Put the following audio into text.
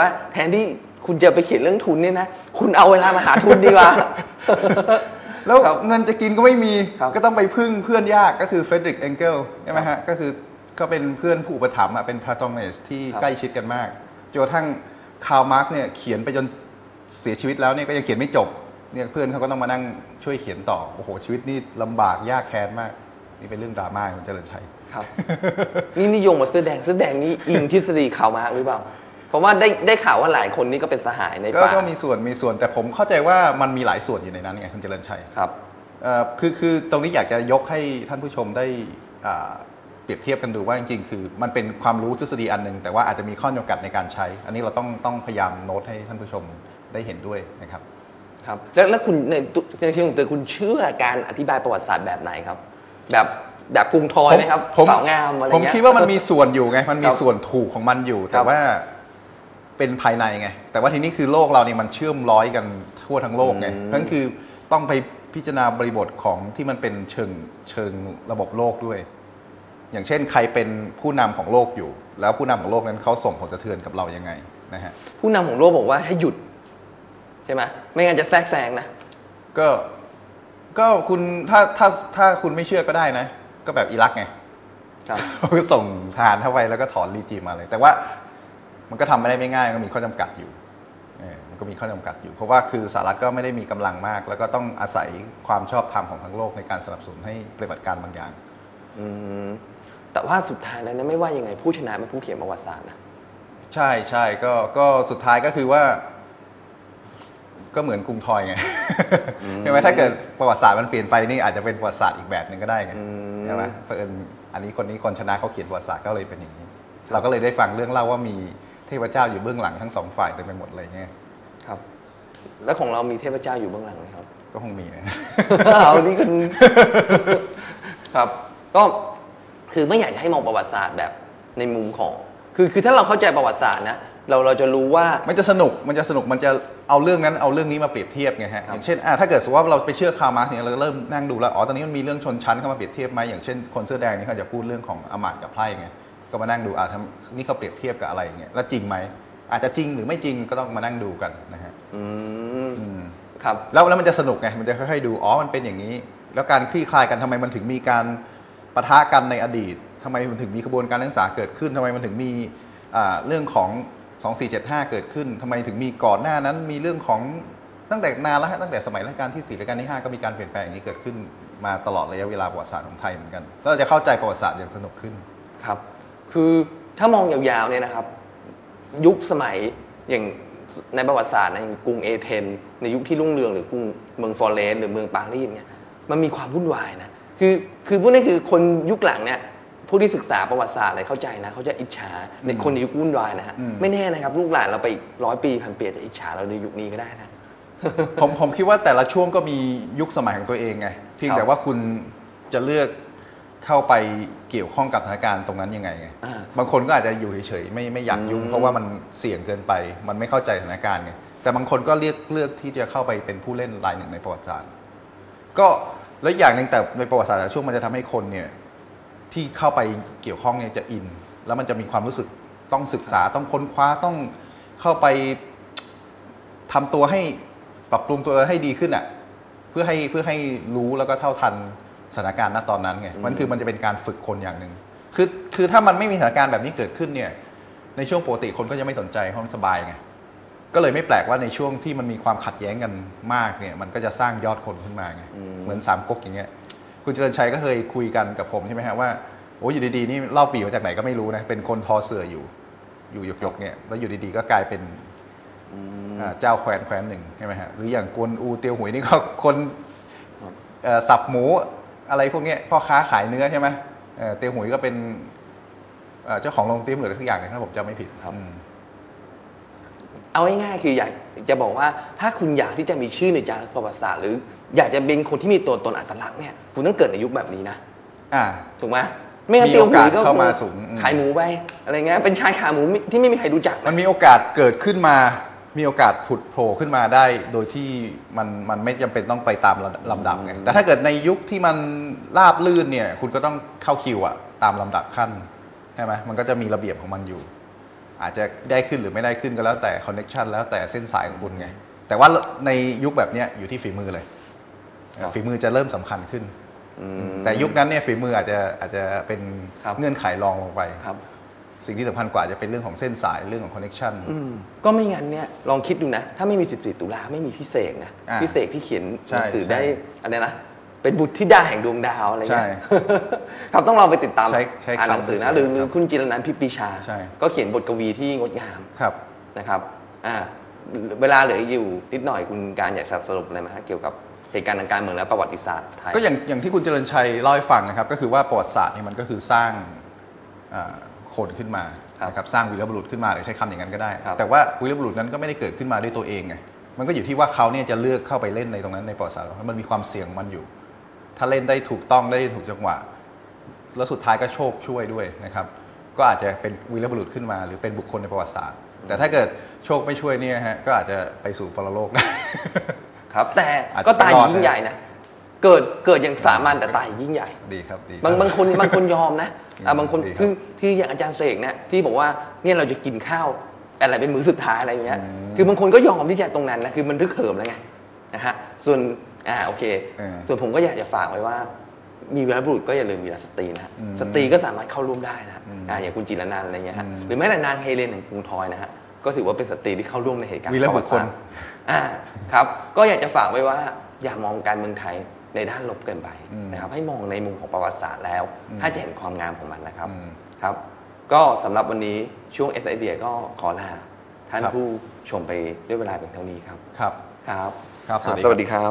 ว่าแทนที่คุณจะไปเขียนเรื่องทุนเนี่ยนะ คุณเอาเวลามาหาทุนดีกว่า แล้วครับเงินจะกินก็ไม่มี ครับ ก็ต้องไปพึ่งเพื่อนยากก็คือเฟรดริกเองเกลใช่ไหมฮะ ก็คือก็เป็นเพื่อนผู้อุปถัมภ์อะเป็นพลาโตเนสที่ครับใกล้ชิดกันมากจนกระทั่งคาร์ลมาร์กซ์เนี่ยเขียนไปจนเสียชีวิตแล้วเนี่ยก็ยังเขียนไม่จบเนี่ยเพื่อนเขาก็ต้องมานั่งช่วยเขียนต่อโอ้โหชีวิตนี่ลำบากยากแค้นมาก นี่เป็นเรื่องดราม่าของเจริญชัย ครับ นี่นิยมมาเสื้อแดงเสื้อแดงนี่อิงทฤษฎีข่าวมาร์กหรือเปล่า เพราะว่าได้ได้ข่าวว่าหลายคนนี่ก็เป็นสหายในก็ป่าก็มีส่วนมีส่วนแต่ผมเข้าใจว่ามันมีหลายส่วนอยู่ในนั้นไงคุณเจริญชัยครับเอ่อคือคือตรงนี้อยากจะยกให้ท่านผู้ชมได้อ่าเปรียบเทียบกันดูว่าจริงๆ คือ มันเป็นความรู้ทฤษฎีอันหนึ่งแต่ว่าอาจจะมีข้อจำกัดในการใช้ อันนี้เราต้องต้องพยายามโน้ตให้ท่านผู้ชมได้เห็นด้วยนะครับ ครับ แล้วแล้วคุณในตุในที่ของตัวคุณเชื่อการอธิบายประวัติศาสตร์แบบไหนครับ แบบแบบกรุงทอยไหมครับผมสาวงามอะไรผมเงี้ย คิดว่ามันมีส่วนอยู่ไง มันมีครับส่วนถูกของมันอยู่คแต่รับ ว่า เป็นภายในไง แต่ว่าทีนี้คือโลกเราเนี่ยมันเชื่อมร้อยกันทั่วทั้งโลกไงอืม นั่นคือต้องไปพิจารณาบริบทของที่มันเป็นเชิงเชิงระบบโลกด้วย อย่างเช่นใครเป็นผู้นำของโลกอยู่ แล้วผู้นำของโลกนั้นเขาส่งผลกระเทือนกับเรายังไงนะฮะ ผู้นำของโลกบอกว่าให้หยุด ใช่ไหมไม่งั้นจะแทรกแซงนะ ก็ก็คุณถ้าถ้าถ้าคุณไม่เชื่อก็ได้นะ ก็แบบอิรักไง ครับ เขาก็ส่งทหารเข้าไปแล้วก็ถอนรีจีมมาเลย แต่ว่า มันก็ทำไม่ได้ไม่ง่ายมันก็มีข้อจำกัดอยู่เออมันก็มีข้อจำกัดอยู่ เพราะว่าคือสหรัฐก็ไม่ได้มีกำลังมาก แล้วก็ต้องอาศัยความชอบธรรมของทั้งโลกในการสนับสนุนให้ปฏิบัติการบางอย่างอืมแต่ว่าสุดท้ายแล้วเนี่ยไม่ว่ายังไงผู้ชนะเป็นผู้เขียนประวัติศาสตร์นะใช่ใช่ก็ก็สุดท้ายก็คือว่า ก็เหมือนกรุงทอยไงใช่ไหมถ้าเกิดประวัติศาสตร์มันเปลี่ยนไปนี่อาจจะเป็นประวัติศาสตร์อีกแบบหนึ่งก็ได้ไงอืมใช่ไหมเพราะเอิญอันนี้คนนี้คนชนะเขาเขียนประวัติศาสตร์ก็เลยเป็นอย่างนี้เราก็เลยได้ฟังเรื่องเล่าว่ามี เทพเจ้าอยู่เบื้องหลังทั้งสองฝ่ายเต็มไปหมดเลยเงี้ยครับ แล้วของเรามีเทพเจ้าอยู่เบื้องหลังไหมครับ ก็คงมีนะเอานี่คุณครับ ก็คือไม่อยากจะให้มองประวัติศาสตร์แบบในมุมของ คือคือถ้าเราเข้าใจประวัติศาสตร์นะเราเราจะรู้ว่ามันจะสนุกมันจะสนุกมันจะเอาเรื่องนั้นเอาเรื่องนี้มาเปรียบเทียบไงฮะครับอย่างเช่นอะถ้าเกิดสมมติว่าเราไปเชื่อคาร์มาร์กเนี่ยเราก็เริ่มนั่งดูแล้วอ๋อตอนนี้มันมีเรื่องชนชั้นเข้ามาเปรียบเทียบไหมอย่างเช่นคนเสื้อแดงนี่เขาจะพูดเรื่องของอมาตย์กับไพร่ไง ก็มานั่งดูอะทำนี่เขาเปรียบเทียบกับอะไรอย่างเงี้ยแล้วจริงไหมอาจจะจริงหรือไม่จริงก็ต้องมานั่งดูกันนะฮะอืมอืมครับแล้วแล้วมันจะสนุกไงมันจะค่อยๆดูอ๋อมันเป็นอย่างนี้ แล้วการคลี่คลายกันทำไมมันถึงมีการปะทะกันในอดีตทำไมมันถึงมีขบวนการนักศึกษาเกิดขึ้นทำไมมันถึงมีอ่าเรื่องของ 2475 เกิดขึ้นทำไมถึงมีก่อนหน้านั้นมีเรื่องของตั้งแต่นานแล้วฮะตั้งแต่สมัยรัชกาลที่4รัชกาลที่ 5 ก็มีการเปลี่ยนแปลงอย่างนี้เกิดขึ้นมาตลอดระยะเวลาประวัติศาสตร์ของไทยเหมือนกันแล้วเราจะเข้าใจประวัติศาสตร์อย่างสนุกขึ้นครับ คือถ้ามองยาวๆเนี่ยนะครับ ยุคสมัยอย่างในประวัติศาสตร์ในะอย่างกรุงเอเธนในยุคที่รุ่งเรืองหรือกรุงเมืองฟลอเรนซ์หรือเมืองปารีสเนี่ยมันมีความวุ่นวายนะคือคือพวกนี้คือคนยุคหลังเนี่ยผู้ที่ศึกษาประวัติศาสตร์อะไรเข้าใจนะเขาจะอิจฉาในคนในยุควุ่นวายนะฮะอืมไม่แน่นะครับ ลูกหลานเราไปอีกร้อยปีพันปีอาจจะอิจฉาเราในยุคนี้ก็ได้นะผมผมคิดว่าแต่ละช่วงก็มียุคสมัยของตัวเองไงเพียงครับแต่ว่าคุณจะเลือก เข้าไปเกี่ยวข้องกับสถานการณ์ตรงนั้นยังไงไง อ่า บางคนก็อาจจะอยู่เฉยๆไม่ไม่อยากยุ่งอืมเพราะว่ามันเสี่ยงเกินไป มันไม่เข้าใจสถานการณ์ไงแต่บางคนก็เลือกเลือกที่จะเข้าไปเป็นผู้เล่นรายหนึ่งในประวัติศาสตร์ ก็แล้วอย่างหนึ่งแต่ในประวัติศาสตร์แต่ละช่วงมันจะทำให้คนเนี่ยที่เข้าไปเกี่ยวข้องเนี่ยจะอิน แล้วมันจะมีความรู้สึกต้องศึกษาต้องค้นคว้าต้องเข้าไปทำตัวให้ปรับปรุงตัวให้ดีขึ้นอะ เพื่อให้เพื่อให้รู้แล้วก็เท่าทัน สถานการณ์ณตอนนั้นไงมันคือมันจะเป็นการฝึกคนอย่างหนึ่งคือคือถ้ามันไม่มีสถานการณ์แบบนี้เกิดขึ้นเนี่ยในช่วงปกติคนก็จะไม่สนใจเพราะมันสบายไงก็เลยไม่แปลกว่าในช่วงที่มันมีความขัดแย้งกันมากเนี่ยมันก็จะสร้างยอดคนขึ้นมาไงเหมือนสามก๊กอย่างเงี้ยคุณเจริญชัยก็เคยคุยกันกับผมใช่ไหมฮะว่าโอ้อยู่ดีๆนี่เล่าปีมาจากไหนก็ไม่รู้นะเป็นคนทอเสืออยู่ อยู่หยกๆเนี่ยแล้วอยู่ดีๆก็กลายเป็นอ่าเจ้าแคว้นแคว้นหนึ่งใช่ไหมฮะหรืออย่างกวนอูเตียวหุยนี่ก็คนเอ่อสับหมู อะไรพวกเนี้ยพ่อค้าขายเนื้อใช่ไหมเอ่อเตียวหุยก็เป็นเอ่อเจ้าของโรงติ้มหรืออะไรสักอย่างหนึงถ้าผมจำไม่ผิดครับอืมเอาง่ายๆคืออยากจะบอกว่าถ้าคุณอยากที่จะมีชื่อในจารึกประวัติศาสตร์หรืออยากจะเป็นคนที่มีตัวตนอัตลักษณ์เนี่ยคุณต้องเกิดในยุคแบบนี้นะอ่าถูกไหมไม่งั้นมีเตียวโอหุกาสยก็เข้ามาสูงอืมขายหมูไปอะไรเงี้ยเป็นชายขาหมูที่ไม่มีใครรู้จักมันมีโอกาสเกิดขึ้นมา มีโอกาสผุดโผล่ขึ้นมาได้ โดยที่มันมันไม่จำเป็นต้องไปตามลำดับไงแต่ถ้าเกิดในยุคที่มันราบลื่นเนี่ย คุณก็ต้องเข้าคิวอะตามลำดับขั้นใช่ไหมมันก็จะมีระเบียบของมันอยู่ อาจจะได้ขึ้นหรือไม่ได้ขึ้นก็แล้วแต่คอนเน็ชันแล้วแต่เส้นสายของคุณไง แต่ว่าในยุคแบบเนี้ยอยู่ที่ฝีมือเลย ครับ ฝีมือจะเริ่มสำคัญขึ้น อืม แต่ยุคนั้นเนี่ยฝีมืออาจจะอาจจะเป็นครับ เงื่อนไขรองลงไป ครับ สิ่งที่สำคัญกว่าจะเป็นเรื่องของเส้นสายเรื่องของคอนเน็ชัน อืมก็ไม่งั้นเนี่ยลองคิดดูนะ ถ้าไม่มี 14 ตุลาไม่มีพิเศษนะอ่าพิเศษที่เขียนหใช่นังสือใช่ได้อะไรนะ เป็นบุตรธิดาแห่งดวงดาวอะไรเงี้ย ใช่ ครับต้องลองไปติดตามใช้ใช้อ่านหนังสือนะคำหรือสวยๆหรือครับคุณจิรนันท์พิมพ์ปรีชา ใช่ ก็เขียนบทกวีที่งดงาม ครับ นะครับอ่าเวลาเหลืออยู่นิดหน่อยคุณการอยากจะสรุปอะไรไหมฮะเกี่ยวกับเหตุการณ์ทางการเมืองและประวัติศาสตร์ไทย ก็อย่างอย่างที่คุณเจริญชัยเล่าให้ฟังนะครับ ก็คือว่าประวัติศาสตร์นี่มันก็คือสร้างอ่า คนขึ้นมาครับนะครับสร้างวีรบุรุษขึ้นมาหรือใช้คำอย่างนั้นก็ได้ครับแต่ว่าวีรบุรุษนั้นก็ไม่ได้เกิดขึ้นมาด้วยตัวเองไงมันก็อยู่ที่ว่าเขาเนี่ยจะเลือกเข้าไปเล่นในตรงนั้นในประวัติศาสตร์เพราะมันมีความเสี่ยงของมันอยู่ ถ้าเล่นได้ถูกต้องได้ถูกจังหวะ แล้วสุดท้ายก็โชคช่วยด้วยนะครับ ก็อาจจะเป็นวีรบุรุษขึ้นมา หรือเป็นบุคคลในประวัติศาสตร์ แต่ถ้าเกิดโชคไม่ช่วยเนี่ยฮะก็อาจจะไปสู่ปรโลกได้ครับแต่อาจจะก็ตายไม่รอดยิ่งใหญ่นะ เกิดเกิดอย่างสามัญแต่ตายยิ่งใหญ่ดีครับดีครับ บางบางคนบางคนยอมนะอะบางคนดีครับ คือที่อย่างอาจารย์เสกเนี่ยที่บอกว่าเนี่ยเราจะกินข้าวอะไรเป็นมื้อสุดท้ายอะไรอย่างเงี้ยคือบางคนก็ยอมที่จะตรงนั้นนะคือมันทึกเหิมแล้วไงนะฮะส่วนอ่าโอเค เออส่วนผมก็อยากจะฝากไว้ว่า มีวีรบุรุษก็อย่าลืมวีรสตรีนะฮะอืมสตรีก็สามารถเข้าร่วมได้นะฮะอืมอ่าอย่างคุณจิรนันท์อะไรเงี้ยฮะอืมหรือแม้แต่นางเฮเลนแห่งกรุงทอยนะฮะก็ถือว่าเป็นสตรีที่เข้าร่วมในเหตุการณ์วีรบุคคลปะวัติศาสตร์อ่าครับ ก็อยากจะฝากไว้ว่า อย่ามองการเมืองไทย ในด้านลบเกินไปอืมนะครับให้มองในมุมของประวัติศาสตร์แล้วอืมถ้าจะเห็นความงามของมันนะครับอืมครับ ก็สำหรับวันนี้ช่วง s อ i ก็ขอลาท่านครับผู้ชมไปด้วยเวลาเพียงเท่านี้ครับครับครับครับสวัสดีสวัสดีครับ